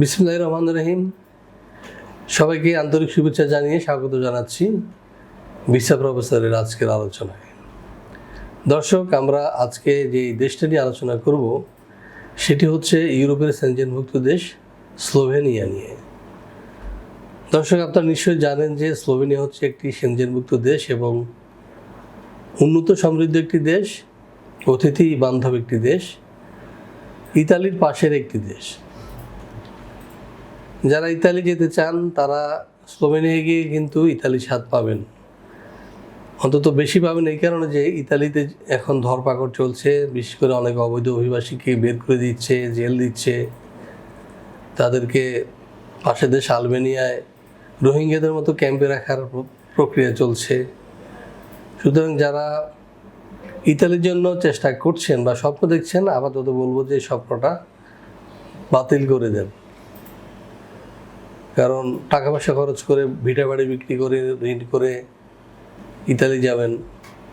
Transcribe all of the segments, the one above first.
বিসমুল্লাহ রহমান রহিম। সবাইকে আন্তরিক শুভেচ্ছা জানিয়ে স্বাগত জানাচ্ছি ভিসা প্রফেসরের আজকের আলোচনায়। দর্শক, আমরা আজকে যে দেশটা নিয়ে আলোচনা করব, সেটি হচ্ছে ইউরোপের সেনজেনভুক্ত দেশ স্লোভেনিয়া নিয়ে। দর্শক, আপনারা নিশ্চয়ই জানেন যে স্লোভেনিয়া হচ্ছে একটি সেনজেনভুক্ত দেশ এবং উন্নত সমৃদ্ধ একটি দেশ অতিথি বান্ধব একটি দেশ, ইতালির পাশের একটি দেশ। যারা ইতালি যেতে চান, তারা স্লোভেনিয়া গিয়ে কিন্তু ইতালি স্বাদ পাবেন। অন্তত বেশি পাবেন এই কারণে যে ইতালিতে এখন ধরপাকড় চলছে, বিশেষ করে অনেক অবৈধ অভিবাসীকে বের করে দিচ্ছে, জেল দিচ্ছে। তাদেরকে পাশের দেশ আলবেনিয়ায় রোহিঙ্গাদের মতো ক্যাম্পে রাখার প্রক্রিয়া চলছে। সুতরাং যারা ইতালির জন্য চেষ্টা করছেন বা স্বপ্ন দেখছেন, আপাতত বলব যে স্বপ্নটা বাতিল করে দেন। কারণ টাকা পয়সা খরচ করে ভিটা বাড়ি বিক্রি করে, ঋণ করে ইতালি যাবেন,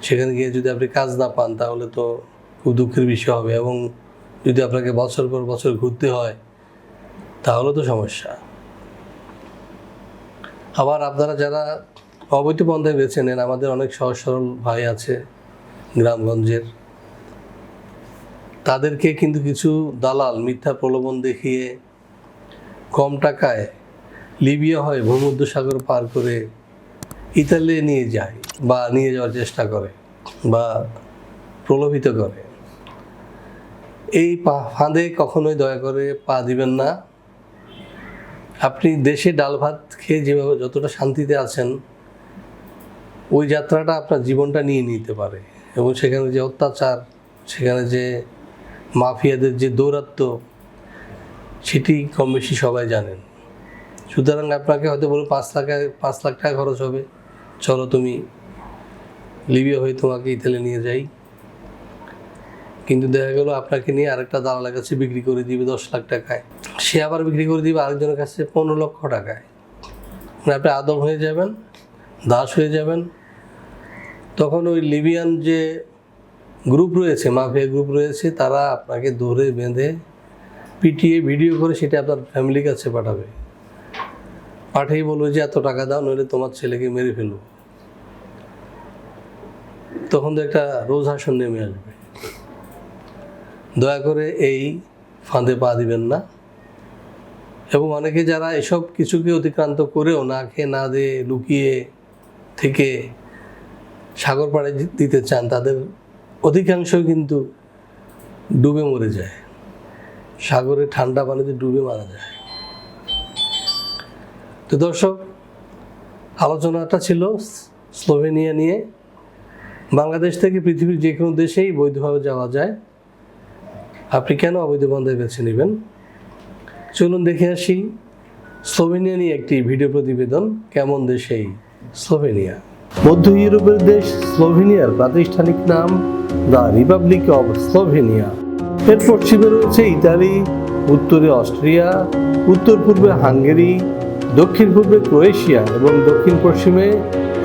সেখানে গিয়ে যদি আপনি কাজ না পান, তাহলে তো খুব দুঃখের বিষয় হবে। এবং যদি আপনাকে বছর পর বছর ঘুরতে হয়, তাহলে তো সমস্যা। আবার আপনারা যারা অবৈধ পন্থায় বেছে নেন, আমাদের অনেক সহজ সরল ভাই আছে গ্রামগঞ্জের, তাদেরকে কিন্তু কিছু দালাল মিথ্যা প্রলোভন দেখিয়ে কম টাকায় লিবিয়া হয়, ভূমধ্যসাগর পার করে ইতালি নিয়ে যায় বা নিয়ে যাওয়ার চেষ্টা করে বা প্রলোভিত করে। এই পা, ফাঁদে কখনোই দয়া করে পা দিবেন না। আপনি দেশে ডাল ভাত খেয়ে যেভাবে যতটা শান্তিতে আছেন, ওই যাত্রাটা আপনার জীবনটা নিয়ে নিতে পারে। এবং সেখানে যে অত্যাচার, সেখানে যে মাফিয়াদের যে দৌরাত্ম্য, সেটি কম বেশি সবাই জানেন। সুতরাং আপনাকে হয়তো বলো পাঁচ লাখ পাঁচ লাখ টাকা খরচ হবে। চলো তুমি লিবিয়া হয়ে তোমাকে ইতালি নিয়ে যাই। কিন্তু দেখা গেলো আপনাকে নিয়ে আরেকটা দালালের কাছে বিক্রি করে দিবে দশ লাখ টাকায়। সে আবার বিক্রি করে দিবে আরেকজনের কাছে পনেরো লক্ষ টাকায়। মানে আপনি আদম হয়ে যাবেন, দাস হয়ে যাবেন। তখন ওই লিবিয়ান যে গ্রুপ রয়েছে, মাফিয়া গ্রুপ রয়েছে, তারা আপনাকে ধরে বেঁধে পিটিয়ে ভিডিও করে সেটা আপনার ফ্যামিলির কাছে পাঠাবে। পাঠিয়ে বলবে যে, এত টাকা দাও, নইলে তোমার ছেলেকে মেরে ফেলব। তখন তো একটা রোজ হাসন নেমে আসবে। দয়া করে এই ফাঁদে পা দিবেন না। এবং অনেকে যারা এসব কিছুকে অতিক্রান্ত করেও না খেয়ে, না দিয়ে লুকিয়ে থেকে সাগর পাড়ে দিতে চান, তাদের অধিকাংশ কিন্তু ডুবে মরে যায়। সাগরে ঠান্ডা পানিতে ডুবে মারা যায়। তো দর্শক, আলোচনাটা ছিল স্লোভেনিয়া নিয়ে। বাংলাদেশ থেকে পৃথিবীর যে কোনো দেশেই বৈধভাবে যাওয়া যায়। আপনি কেন অবৈধ বন্ধে বেছে নেবেন? চলুন দেখে আসি স্লোভেনিয়া নিয়ে একটি ভিডিও প্রতিবেদন, কেমন দেশেই স্লোভেনিয়া? মধ্য ইউরোপের দেশ স্লোভেনিয়ার প্রাতিষ্ঠানিক নাম দ্য রিপাবলিক অব স্লোভেনিয়া। এর পশ্চিমে রয়েছে ইতালি, উত্তরে অস্ট্রিয়া উত্তর পূর্বে হাঙ্গেরি দক্ষিণ পূর্বে ক্রোয়েশিয়া এবং দক্ষিণ পশ্চিমে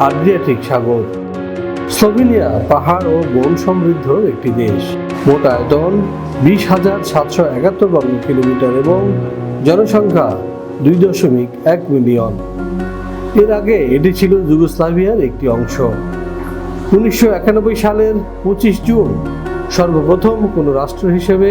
আড্রিয়াটিক সাগর। স্লোভেনিয়া পাহাড় ও বন সমৃদ্ধ একটি দেশ। মোট আয়তন বিশ হাজার সাতশো একাত্তর বর্গ কিলোমিটার এবং জনসংখ্যা দুই দশমিক এক মিলিয়ন। এর আগে এটি ছিল যুগোস্লাভিয়ার একটি অংশ। উনিশশো একানব্বই সালের পঁচিশ জুন সর্বপ্রথম কোনো রাষ্ট্র হিসেবে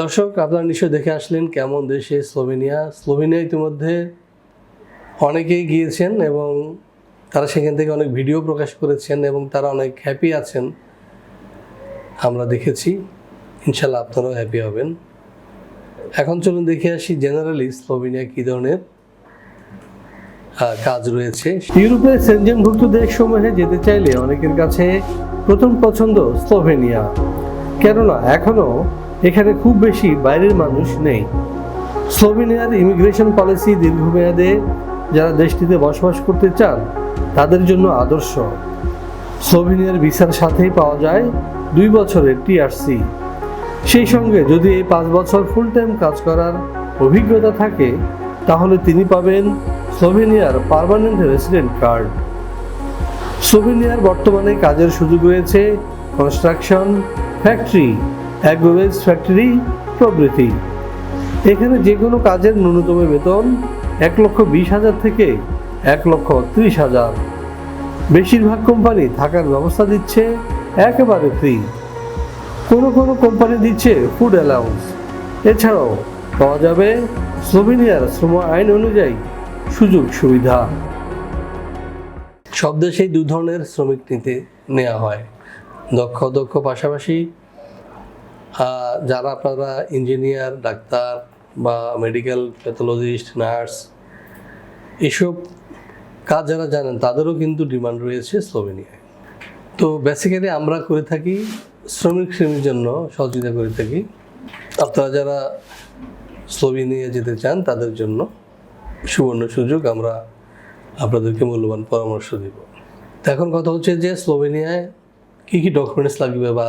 দর্শক, আপনারা নিশ্চয় দেখে আসলেন কেমন দেশে স্লোভেনিয়া। স্লোভেনিয়া ইতিমধ্যে অনেকেই গিয়েছেন এবং তারা সেখান থেকে অনেক ভিডিও প্রকাশ করেছেন এবং তারা অনেক হ্যাপি আছেন। আমরা দেখেছি ইনশাল্লাহ আপনারাও হ্যাপি হবেন। এখন চলুন দেখে আসি জেনারেলি স্লোভেনিয়া কী ধরনের কাজ রয়েছে। ইউরোপের সেনজেনভুক্ত দেশসমূহে যেতে চাইলে অনেকের কাছে প্রথম পছন্দ স্লোভেনিয়া। কেননা, এখনও এখানে খুব বেশি বাইরের মানুষ নেই। স্লোভেনিয়ার ইমিগ্রেশন পলিসি দীর্ঘমেয়াদে যারা দেশটিতে বসবাস করতে চান, তাদের জন্য আদর্শ। স্লোভেনিয়ার ভিসার সাথেই পাওয়া যায় দুই বছরের টিআরসি সেই সঙ্গে যদি এই পাঁচ বছর ফুল টাইম কাজ করার অভিজ্ঞতা থাকে, তাহলে তিনি পাবেন স্লোভেনিয়ার পারমানেন্ট রেসিডেন্ট কার্ড। স্লোভেনিয়ার বর্তমানে কাজের সুযোগ রয়েছে কনস্ট্রাকশন, ফ্যাক্টরি অ্যাগ্রোভেজ ফ্যাক্টরি প্রভৃতি। এখানে যে কোনো কাজের ন্যূনতম বেতন এক লক্ষ বিশ হাজার থেকে এক লক্ষ ত্রিশ হাজার। বেশিরভাগ কোম্পানি থাকার ব্যবস্থা দিচ্ছে একেবারে ফ্রি। কোনো কোনো কোম্পানি দিচ্ছে ফুড অ্যালাউন্স। এছাড়াও পাওয়া যাবে স্লোভেনিয়ার শ্রম আইন অনুযায়ী সুযোগ সুবিধা। সব দেশেই দু ধরনের শ্রমিক নিতে নেওয়া হয়। দক্ষ দক্ষ পাশাপাশি যারা আপনারা ইঞ্জিনিয়ার ডাক্তার বা মেডিকেল প্যাথোলজিস্ট নার্স এসব কাজ যারা জানেন, তাদেরও কিন্তু ডিমান্ড রয়েছে স্লোভেনিয়ায় তো বেসিক্যালি আমরা করে থাকি শ্রমিক শ্রেণির জন্য, সহযোগিতা করে থাকি। আপনারা যারা স্লোভেনিয়া যেতে চান, তাদের জন্য সুবর্ণ সুযোগ, আমরা আপনাদেরকে মূল্যবান পরামর্শ দিব। এখন কথা হচ্ছে যে স্লোভেনিয়ায় কী কী ডকুমেন্টস লাগবে বা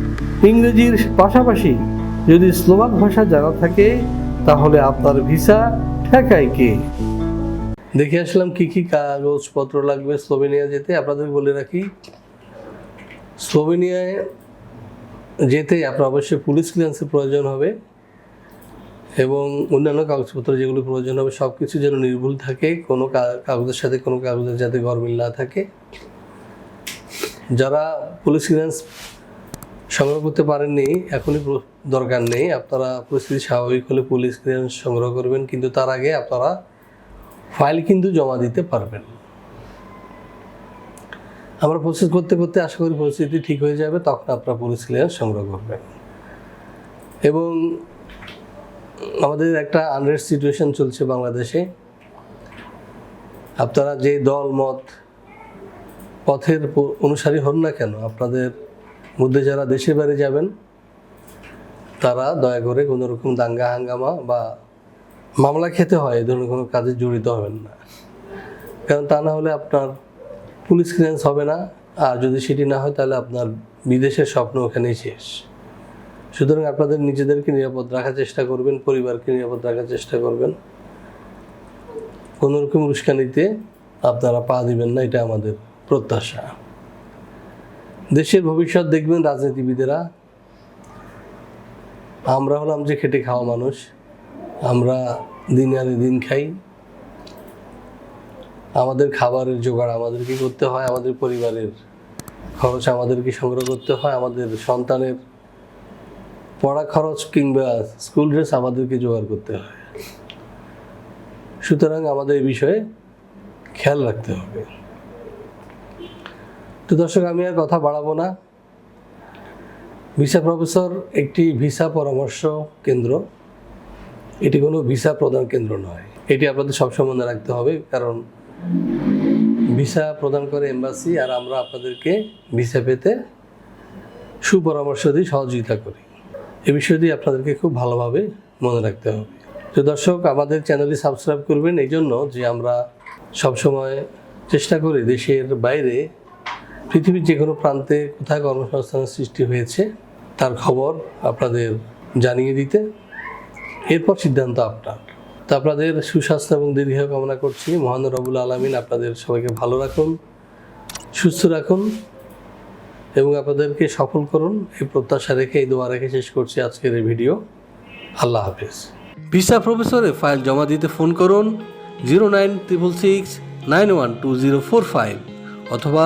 ইংরেজির পাশাপাশি যদি স্লোভাক ভাষা জানা থাকে, তাহলে আপনার ভিসা ঠেকায় কে? দেখে আসলাম কি কি কাগজপত্র লাগবে স্লোভেনিয়া যেতে। আপনাদের বলে রাখি, স্লোভেনিয়ায় যেতে আপনার অবশ্যই পুলিশ ক্লিয়ারেন্সের প্রয়োজন হবে এবং অন্যান্য কাগজপত্র যেগুলো প্রয়োজন হবে সব কিছু যেন নির্ভুল থাকে, কোনো কাগজের সাথে কোনো কাগজের যাতে গরমিল না থাকে। যারা পুলিশ ক্লিয়ারেন্স সংগ্রহ করতে পারেননি, এখনই দরকার নেই। আপনারা পরিস্থিতি স্বাভাবিক হলে পুলিশ ক্লিয়ারেন্স সংগ্রহ করবেন, কিন্তু তার আগে আপনারা ফাইল কিন্তু জমা দিতে পারবেন। আমরা প্রসেস করতে করতে আশা করি পরিস্থিতি ঠিক হয়ে যাবে, তখন আপনারা পুলিশ ক্লিয়ারেন্স সংগ্রহ করবেন। এবং আমাদের একটা আনরেস্ট সিচুয়েশন চলছে বাংলাদেশে। আপনারা যে দল, মত, পথের অনুসারী হন না কেন, আপনাদের মধ্যে যারা দেশের বাইরে যাবেন, তারা দয়া করে কোনো রকম দাঙ্গা, হাঙ্গামা বা মামলা খেতে হয় এই ধরনের কোনো কাজে জড়িত হবেন না। কারণ তা না হলে আপনার পুলিশ ক্লিয়ারেন্স হবে না, আর যদি সেটি না হয় তাহলে আপনার বিদেশের স্বপ্ন ওখানেই শেষ। সুতরাং আপনাদের নিজেদেরকে নিরাপদ রাখার চেষ্টা করবেন, পরিবারকে নিরাপদ রাখার চেষ্টা করবেন। কোনো রকম উস্কানিতে আপনারা পা দিবেন না, এটা আমাদের প্রত্যাশা। দেশের ভবিষ্যৎ দেখবেন রাজনীতিবিদেরা। আমরা হলাম যে খেটে খাওয়া মানুষ। আমরা দিন আনে দিন খাই। আমাদের খাবারের জোগাড় আমাদেরকে করতে হয়, আমাদের পরিবারের খরচ আমাদেরকে সংগ্রহ করতে হয়, আমাদের সন্তানের পড়া খরচ কিংবা স্কুল ড্রেস আমাদেরকে জোগাড় করতে হয়। সুতরাং আমাদের এই বিষয়ে খেয়াল রাখতে হবে। তো দর্শক, আমি আর কথা বাড়াবো না। ভিসা প্রফেসর একটি ভিসা পরামর্শ কেন্দ্র। এটি কোনো ভিসা প্রদান কেন্দ্র নয়। এটি আপনাদের সবসময় মনে রাখতে হবে, কারণ ভিসা প্রদান করে এম্বাসি, আর আমরা আপনাদেরকে ভিসা পেতে সুপরামর্শ দিয়ে সহযোগিতা করি। এ বিষয়টি আপনাদেরকে খুব ভালোভাবে মনে রাখতে হবে। তো দর্শক, আমাদের চ্যানেলটি সাবস্ক্রাইব করবেন, এই জন্য যে আমরা সবসময় চেষ্টা করি দেশের বাইরে পৃথিবীর যে কোনো প্রান্তে কোথায় কর্মসংস্থানের সৃষ্টি হয়েছে, তার খবর আপনাদের জানিয়ে দিতে এরপর সিদ্ধান্ত আপনার। তো আপনাদের সুস্বাস্থ্য এবং দীর্ঘ কামনা করছি। মহান রবুল আলমিন আপনাদের সবাইকে ভালো রাখুন, সুস্থ রাখুন এবং আপনাদেরকে সফল করুন। এই প্রত্যাশা রেখে এই দোয়া রেখে শেষ করছি আজকের এই ভিডিও। আল্লাহ হাফেজ। ভিসা প্রফেসরে ফাইল জমা দিতে ফোন করুন zero nine triple six nine one two zero four five অথবা